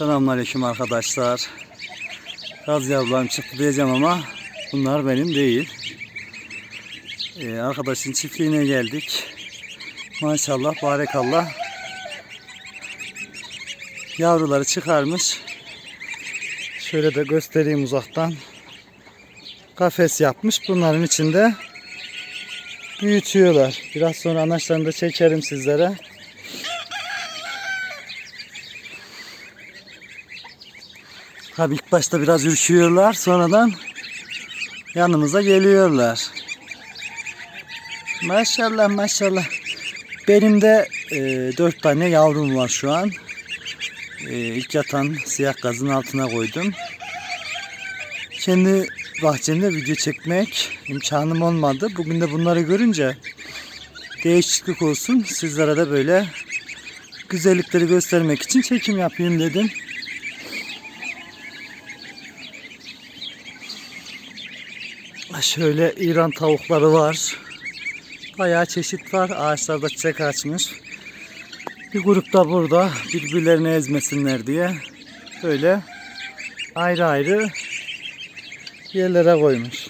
Selamünaleyküm arkadaşlar. Gaz yavrularım çıktı diyeceğim ama bunlar benim değil. Ee, arkadaşın çiftliğine geldik. Maşallah, barekallah. Yavruları çıkarmış. Şöyle de göstereyim uzaktan. Kafes yapmış. Bunların içinde büyütüyorlar. Biraz sonra anaçlarını da çekerim sizlere. Tabii ilk başta biraz ürküyorlar. Sonradan yanımıza geliyorlar. Maşallah maşallah. Benim de e, dört tane yavrum var şu an. E, ilk yatan siyah gazın altına koydum. Kendi bahçemde video çekmek imkanım olmadı. Bugün de bunları görünce değişiklik olsun. Sizlere de böyle güzellikleri göstermek için çekim yapayım dedim. Şöyle İran tavukları var. Bayağı çeşit var. Ağaçlarda çiçek açmış. Bir grup da burada birbirlerini ezmesinler diye böyle ayrı ayrı yerlere koymuş.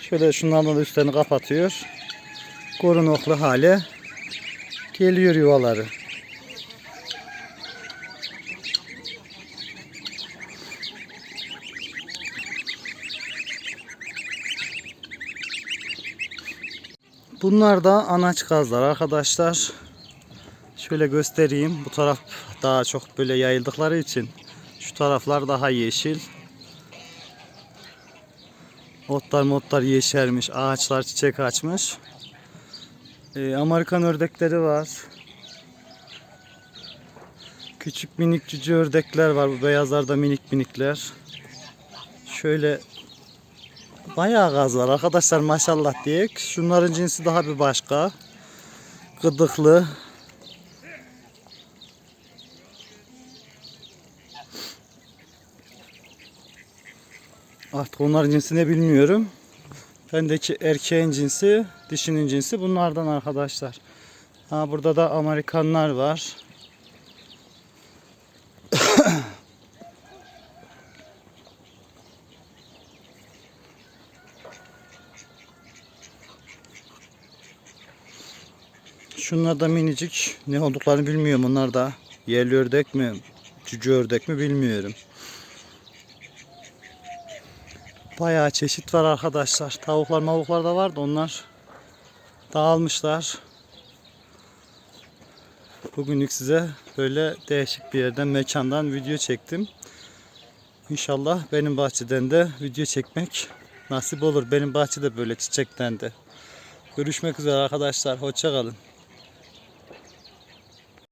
Şöyle şunlarla da üstlerini kapatıyor. Korunaklı hale geliyor yuvaları. Bunlar da anaç gazlar arkadaşlar. Şöyle göstereyim. Bu taraf daha çok böyle yayıldıkları için şu taraflar daha yeşil. Otlar motlar yeşermiş. Ağaçlar çiçek açmış. Ee, Amerikan ördekleri var. Küçük minik cüce ördekler var. Bu beyazlar da minik minikler. Şöyle bayağı gaz var arkadaşlar maşallah diye. Şunların cinsi daha bir başka. Gıdıklı. Artık onların cinsini bilmiyorum. Bendeki erkeğin cinsi, dişinin cinsi bunlardan arkadaşlar. Ha burada da Amerikanlar var. Şunlar da minicik. Ne olduklarını bilmiyorum. Onlar da yerli ördek mi, cüce ördek mi bilmiyorum. Bayağı çeşit var arkadaşlar. Tavuklar mavuklar da vardı. Onlar dağılmışlar. Bugünlük size böyle değişik bir yerden, mekandan video çektim. İnşallah benim bahçeden de video çekmek nasip olur. Benim bahçede böyle çiçekten de. Görüşmek üzere arkadaşlar. Hoşça kalın.